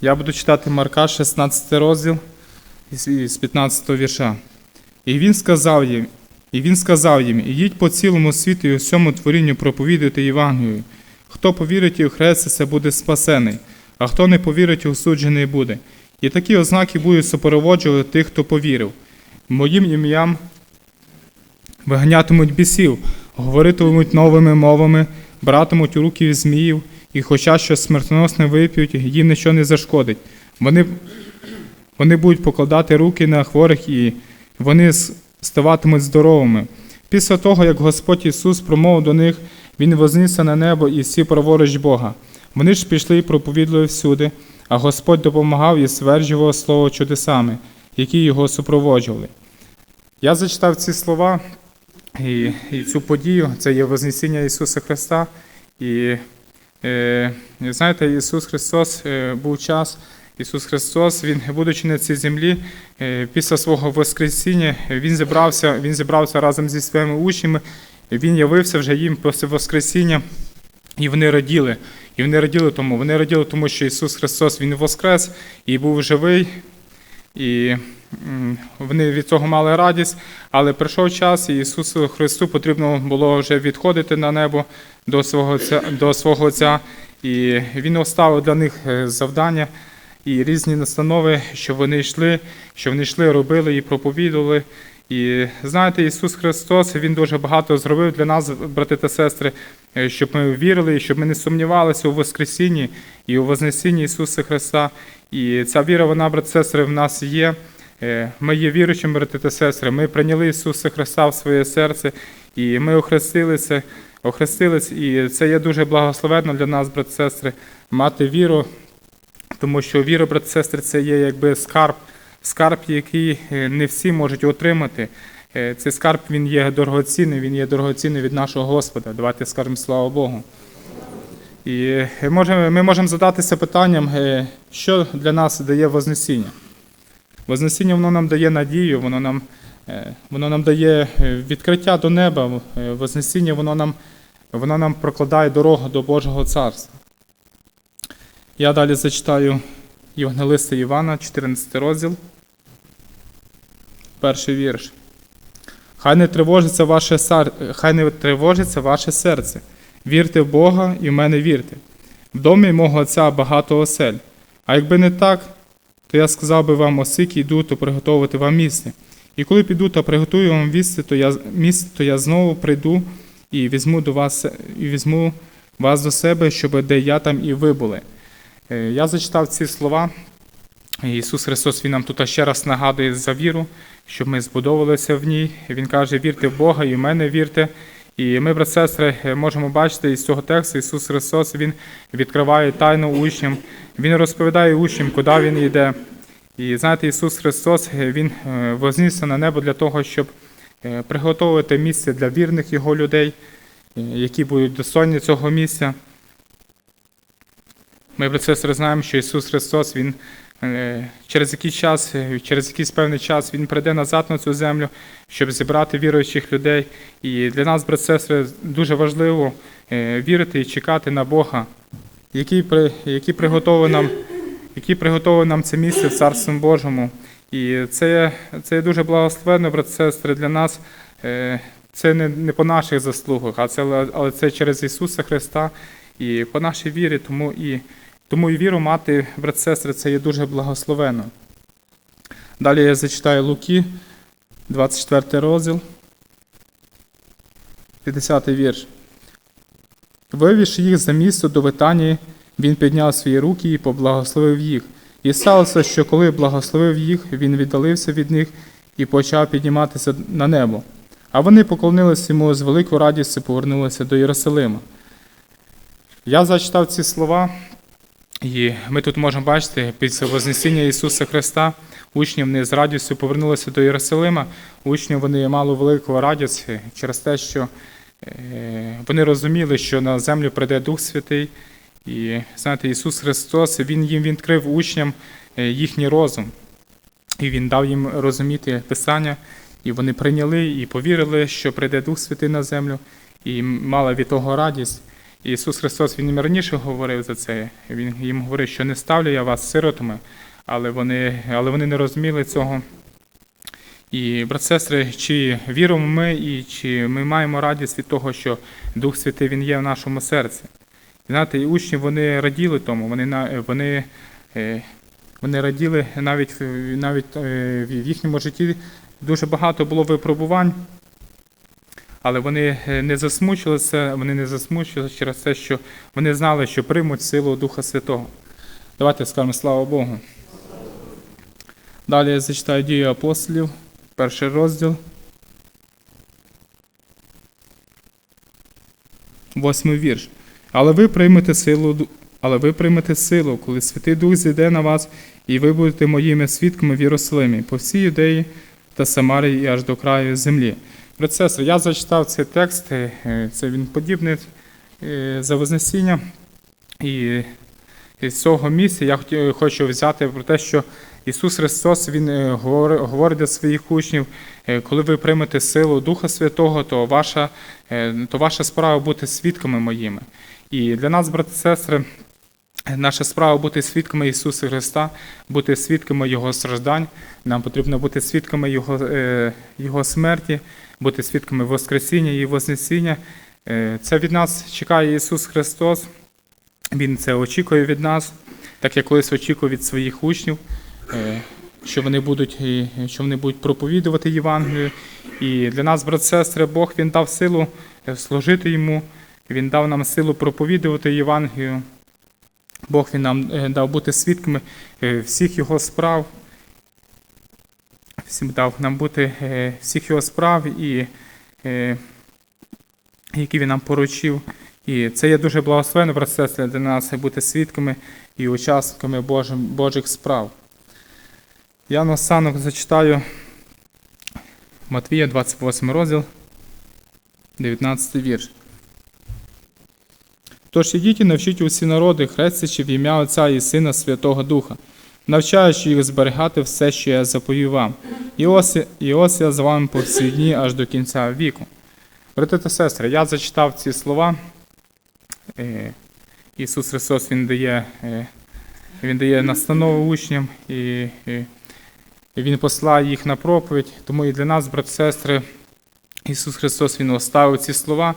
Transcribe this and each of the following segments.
Я буду читати Марка, 16 розділ із 15 вірша. І він сказав їм, і він сказав їм: Ідіть по цілому світу і усьому творінню проповідуйте Євангелію. Хто повірить і охреститься, буде спасений, а хто не повірить, осуджений буде. І такі ознаки будуть супроводжувати тих, хто повірив. Моїм ім'ям виганятимуть бісів, говоритимуть новими мовами, братимуть у руки зміїв, і хоча що смертоносне вип'ють, їм нічого не зашкодить. Вони, вони будуть покладати руки на хворих і вони ставатимуть здоровими. Після того, як Господь Ісус промовив до них, Він вознісся на небо і сів праворуч Бога. Вони ж пішли і проповідали всюди, а Господь допомагав і стверджував слово чудесами, які його супроводжували. Я зачитав ці слова і, і цю подію, це є Вознесіння Ісуса Христа. І знаєте, Ісус Христос е, був час, Ісус Христос, Він, будучи на цій землі, е, після свого Воскресіння, Він зібрався, Він зібрався разом зі своїми учнями, Він явився вже їм після Воскресіння, і вони раділи. І вони раділи тому. Вони раділи тому, що Ісус Христос Він воскрес і був живий. І вони від цього мали радість, але прийшов час, і Ісусу Христу потрібно було вже відходити на небо до свого до свого Отця. І Він оставив для них е, завдання і різні настанови, що вони йшли, що вони йшли, робили і проповідували. І знаєте, Ісус Христос Він дуже багато зробив для нас, брати та сестри, е, щоб ми вірили, щоб ми не сумнівалися у Воскресінні і у Вознесінні Ісуса Христа. І ця віра, вона, брати та сестри, в нас є. Е, Ми є віруючими, брати та сестри. Ми прийняли Ісуса Христа в своє серце, і ми охрестилися, охрестились, і це є дуже благословенно для нас, брати та сестри, мати віру, тому що віра, брати та сестри, це є якби скарб, скарб, який е, не всі можуть отримати. Е, Цей скарб він є дорогоцінний, він є дорогоцінний від нашого Господа. Давайте скажемо слава Богу. І е, ми можемо задатися питанням, що для нас дає Вознесіння. Вознесіння воно нам дає надію, воно нам, воно нам дає відкриття до неба. Вознесіння воно нам, воно нам прокладає дорогу до Божого Царства. Я далі зачитаю Євангелиста Івана, 14 розділ, перший вірш. Хай не тривожиться ваше сар... хай не тривожиться ваше серце. Вірте в Бога і в мене вірте. В домі мого отця багато осель. А якби не так, то я сказав би вам, осики йду, то приготувати вам місце. І коли піду та приготую вам місце, то я, місце, то я знову прийду і візьму до вас і візьму вас до себе, щоб де я там і ви були. Е, Я зачитав ці слова. Ісус Христос Він нам тут ще раз нагадує за віру, щоб ми збудовувалися в ній. Він каже: вірте в Бога і в мене вірте. І ми, брат сестри, можемо бачити із цього тексту Ісус Христос Він відкриває тайну учням, Він розповідає учням, куди Він йде. І знаєте, Ісус Христос Він е, вознісся на небо для того, щоб е, приготувати місце для вірних Його людей, е, які будуть достойні цього місця. Ми, брат сестри, знаємо, що Ісус Христос Він через якийсь час, е, через якийсь певний час Він прийде назад на цю землю, щоб зібрати віруючих людей. І для нас, брат сестри, дуже важливо е, вірити і чекати на Бога, який, який приготовив нам, який приготовив нам це місце в Царстві Божому. І це, це є дуже благословенно, брат сестри, для нас. Е, Це не, не по наших заслугах, а це, але це через Ісуса Христа і по нашій вірі, тому і, тому і віру мати, брат сестри, це є дуже благословенно. Далі я зачитаю Луки, 24 розділ, 50 вірш. Вивівши їх за місто до Витанії, він підняв свої руки і поблагословив їх. І сталося, що коли благословив їх, він віддалився від них і почав підніматися на небо. А вони поклонилися йому з великою радістю повернулися до Єрусалима. Я зачитав ці слова, і ми тут можемо бачити після Вознесіння Ісуса Христа. Учні вони з радістю повернулися до Єрусалима. Учні вони мали велику радість через те, що е, вони розуміли, що на землю прийде Дух Святий. І знаєте, Ісус Христос Він їм відкрив учням е, їхній розум. І Він дав їм розуміти Писання, і вони прийняли і повірили, що прийде Дух Святий на землю, і мали від того радість. Ісус Христос Він їм раніше говорив за це. Він їм говорив, що не ставлю я вас сиротами, але вони, але вони не розуміли цього. І, брат, сестри, чи віримо ми, і чи ми маємо радість від того, що Дух Святий Він є в нашому серці. І знаєте, і учні вони раділи тому, вони, вони, е, вони раділи навіть, навіть е, в їхньому житті дуже багато було випробувань, але вони е, не засмучилися, вони не засмучилися через те, що вони знали, що приймуть силу Духа Святого. Давайте скажемо слава Богу. Далі я зачитаю дію апостолів, перший розділ. Восьмий вірш. Але ви приймете силу, але ви приймете силу, коли Святий Дух зійде на вас, і ви будете моїми свідками в Єрусалимі, по всій юдеї та Самарії і аж до краю землі. Сестри, я зачитав цей текст, е, це він подібний е, за Вознесіння. І з цього місця я хочу взяти про те, що Ісус Христос Він е, говорить до своїх учнів, коли ви приймете силу Духа Святого, то ваша, то ваша справа бути свідками моїми. І для нас, брати і сестри, наша справа бути свідками Ісуса Христа, бути свідками Його страждань. Нам потрібно бути свідками Його, е, Його смерті, бути свідками Воскресіння і Вознесіння. Е, Це від нас чекає Ісус Христос. Він це очікує від нас, так як колись очікував від своїх учнів, е, що вони будуть, що вони будуть проповідувати Євангелію. І для нас, брат сестри, Бог він дав силу служити йому, він дав нам силу проповідувати Євангелію. Бог він нам е, дав бути свідками е, всіх його справ. Всім дав нам бути е, всіх його справ, і, які він нам поручив. І це є дуже благословенно, брат сестри, для нас бути свідками і учасниками Божим, Божих справ. Я на останок зачитаю Матвія, 28 розділ, 19 вірш. Тож ідіть і навчіть усі народи, хрестячи в ім'я Отця і Сина Святого Духа, навчаючи їх зберігати все, що я заповів вам. І ось, і ось я з вами по всі дні аж до кінця віку. Брати та сестри, я зачитав ці слова. Е, Ісус Христос Він дає, е, Він дає настанову учням і, Він послає їх на проповідь. Тому і для нас, брати сестри, Ісус Христос Він оставив ці слова,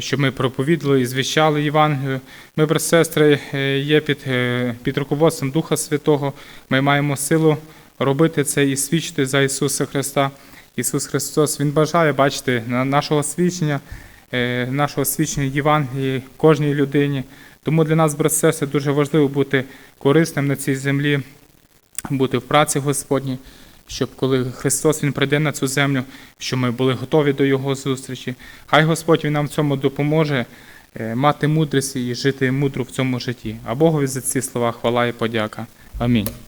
щоб ми проповідали і звіщали Євангелію. Ми, брати сестри, е, є під, е, під руководством Духа Святого. Ми маємо силу робити це і свідчити за Ісуса Христа. Ісус Христос Він бажає бачити нашого свідчення, е, нашого свідчення Євангелії кожній людині. Тому для нас, брат сестри, дуже важливо бути корисним на цій землі, бути в праці Господній, щоб коли Христос Він прийде на цю землю, щоб ми були готові до Його зустрічі. Хай Господь Він нам в цьому допоможе е, мати мудрість і жити мудро в цьому житті. А Богові за ці слова хвала і подяка. Амінь.